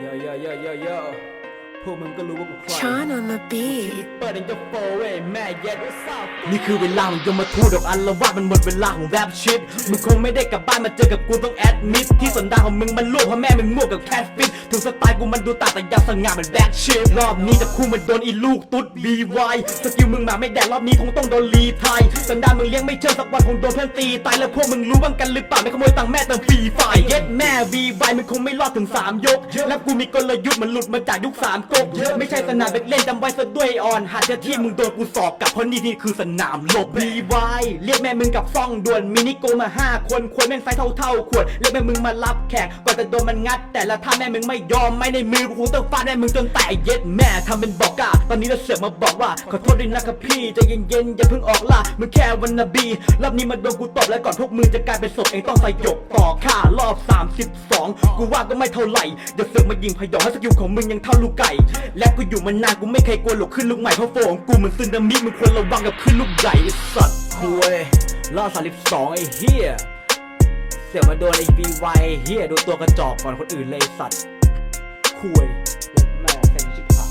โยโยโยโยโย พวกมึงก็รู้ว่ากูใคร Sean on the beat. เปิดเองจะโฟเว้ยแม่เย็ดนี่คือเวลาของยมทูตดอกอันละวาดมันหมดเวลาของแรปชิดมึงคงไม่ได้กลับบ้านมาเจอกับกูต้องแอดมิดที่สันดานของมึงมันลูกเพราะแม่มึงมั่วกับแคทฟิตถึงสไตล์กูมันดูต่างแต่ยังสง่าเหมือนแบ็คชิปรอบนี้จะคู่มันโดนอีลูกตุ๊ดบีวายสกิลมึงมาไม่แดดรอบนี้คงต้องโดนรีไทยสันดานมึงเลี้ยงไม่เชื่อสักวันคงโดนเพื่อนตีตายแล้วพวกมึงรู้บ้างกันหรือเปล่าไม่ขโมยตังค์แม่เติมฟรีไฟเย็ดแม่วีวายมึงคงไม่รอดถึงสามยก แล้วกูมีกลยุทธ์มันหลุดมาจากยุคสามก๊กไม่ใช่สนามเด็กเล่นจำไว้ซะด้วยอ่อน หากจะที่มึงโดนกูสอบกับเพราะนี่นี่คือสนามลบรีวายเรียกแม่มึงกับซ่องด่วนมินิโกมาห้าคนควรแม่งไซส์เท่าๆขวดเรียกแม่มึงมารับแขกกว่าจะโดนมันงัด แต่ละท่าแม่มึงไม่ยอมไม่ในมือกูคงต้องฟาดแม่มึงจนแตกเย็ดแม่ทำเป็นบอกกาตอนนี้เราเสือกมาบอกว่าขอโทษด้วยนะครับพี่ใจเย็นๆอย่าเพิ่งออกล่ามึงแค่วันนบีรอบนี้มาโดนกูตบแล้วก่อนพวกมึงจะกลายเป็นศพเองต้องสยบต่อค่ารอบ 32 กูว่าก็ไม่เท่าไหร่อย่าเสือกมายิงพยองให้สกิลของมึงยังเท่าลูกไก่และกูอยู่มานานกูไม่เคยกลัวหลกขึ้นลูกใหม่เพราะโฟของกูมันซึนามิมึงควรระวังกับขึ้นลูกใหญ่ไอ้สัตว์คุยรอบ32ไอ้เหี้ยเสือกมาโดนไอ้บีไวเหี้ยดูตัวกระจอกก่อนคนอื่นเลยสัตว์คุยแม่เซ็งชิบหาย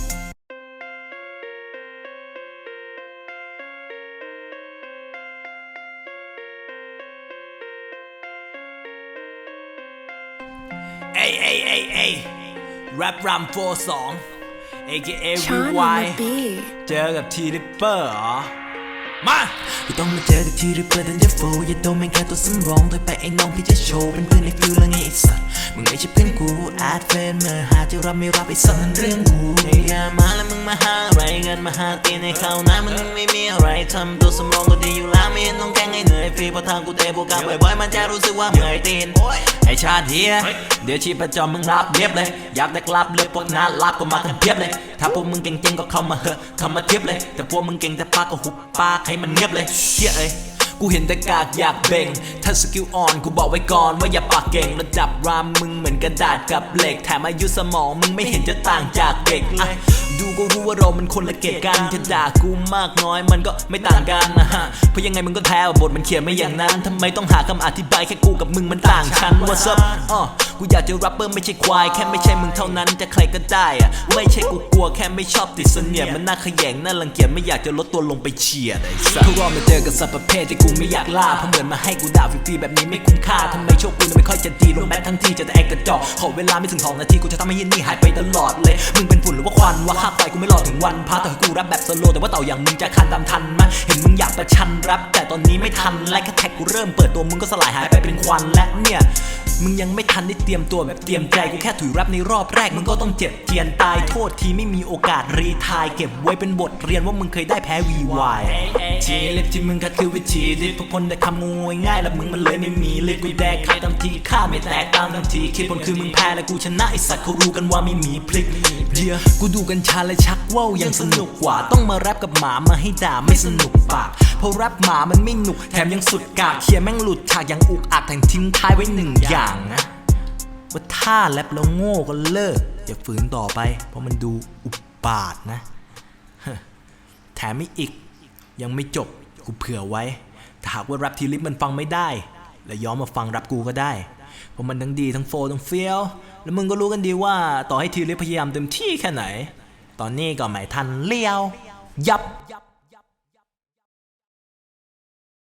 เอ้ยเอ้ยเอ้ยเอ้ยแรปรัมโฟสอง AKA Sean on VY the beat. เจอกับทีริปเปอร์เหรอ มากูต้องมาเจอกับทีริปเปอร์ดันเดอร์โฟอย่าโดนแม่งแค่ตัวสำรองโดยไปไอ้น้องพี่จะโชว์เป็นเพื่อนในฟิลแล้วไงไอ้สัสมึงไม่ใช่เพื่อนกูแอดเฟนเมื่อหาจะรับไม่รับไอ้สัสนั่นเรื่องกูไอ้ยามาแล้วมึงมาหาอะไรกันมาหาตีให้เข้านะมึงไม่มีอะไรทำตัวสำรองก็ดีอยู่แล้วไม่เห็นต้องแกล้งให้เหนื่อยฟรีเพราะทางกูเตะโปรแกรมบ่อยๆมันจะรู้สึกว่าเหนื่อยตีนไอ้ชาติเฮียเดี๋ยวชีพจรมึงรับเรียบเลย อยากได้กลับเลยพวกนั้นรับก็มากันเพียบเลย ถ้าพวกมึงเก่งๆก็เข้ามาเหอะเข้ามาเทียบเลย แต่พวกมึงเก่งแต่ปากก็หุบปากให้มันเงียบเลยเชี่ยเอ้ยกูเห็นแต่กากอยากเบ่ง ถ้าสกิลอ่อนกูบอกไว้ก่อนว่าอย่าปากเก่งระดับรามมึงเหมือนกระดาษกับเหล็ก แถมอายุสมองมึงไม่เห็นจะต่างจากเด็กอะดูก็รู้ว่าเรามันคนละเกตกันจะด่ากูมากน้อยมันก็ไม่ต่างกันนะฮะ เพราะยังไงมึงก็แท้บทมันเขียนไม่อย่างนั้นทำไมต้องหาคำอธิบายแค่กูกับมึงมันต่างกัน What's up อ๋อ กูอยากจะแรปเปอร์ไม่ใช่ควาย แค่ไม่ใช่มึงเท่านั้นจะใครก็ได้อะไม่ใช่กูกลัวแค่ไม่ชอบติดเสนียดมันน่าขยงน่ารังเกียจไม่อยากจะลดตัวลงไปเฉียดไอ้สัสทุกรอบมาเจอกับสัตว์ประเภทที่กูไม่อยากล่าเพราะเหมือนมาให้กูด่าฟรีๆแบบนี้ไม่คุ้มค่าทำไมโชคกูน่ะไม่ค่อยจะดีลงแม้ทั้งทีจะแต่แอกกระจอกขอเวลาไม่ถึงสองนาทีกูจะทำให้ยินนี่หายไปตลอดเลยมึงเป็นฝุ่นหรือว่าควันวะค่าไฟกูไม่รอถึงวันพักแต่กูรับแบบโซโล่แต่ว่าเต่าอย่างมึงจะคันตามทันมะเห็นมึงอยากประชันรับ แต่ตอนนี้ไม่ทันและแค่แท็กกูเริ่มเปิดตัวมึงก็สลายหายไปเป็นควันและเนี่ย มึงยังไม่ทันได้เตรียมตัวแบบเตรียมใจกูแค่ถุยรับในรอบแรกมึงก็ต้องเจ็บเจียนตายโทษทีไม่มีโอกาสรีทายเก็บไว้เป็นบทเรียนว่ามึงเคยได้แพ้วีวายทีเล็บที่มึงคัดคือวิธีดิพวกคนได้คำงูง่ายแล้วมึงมันเลยไม่มีเลยกูแดกใครตามทีข้าไม่แตกตามทันทีคิดผลคือมึงแพ้และกูชนะไอสัตว์เขารู้กันว่าไม่มีพลิกเดียกูดูกันชาและชักว่าวยังสนุกกว่าต้องมาแรปกับหมามาให้ด่าไม่สนุกปากเพ ราะแรปหมามันไม่หนุก แถมยังสุดกากเคียแม่งหลุดฉากยังอุกอักแถมทิ้งท้ายไว้หนึ่งอย่างนะว่าถ้าแรปแล้วโง่ก็เลิก อย่าฝืนต่อไป เพราะมันดูอุบาทนะ แถมไม่อีก ยังไม่จบกูเผื่อไว้ ถ้าหากว่าแรปทีลิปมันฟังไม่ได้ แล้วย้อนมาฟังแรปกูก็ได้ เพราะมันทั้งดีทั้งโฟร์ทั้งเฟี้ยว แล้วมึงก็รู้กันดีว่าต่อให้ทีลิปพยายามเต็มที่แค่ไหน ตอนนี้ก็ไม่ทันเลี้ยว ยับ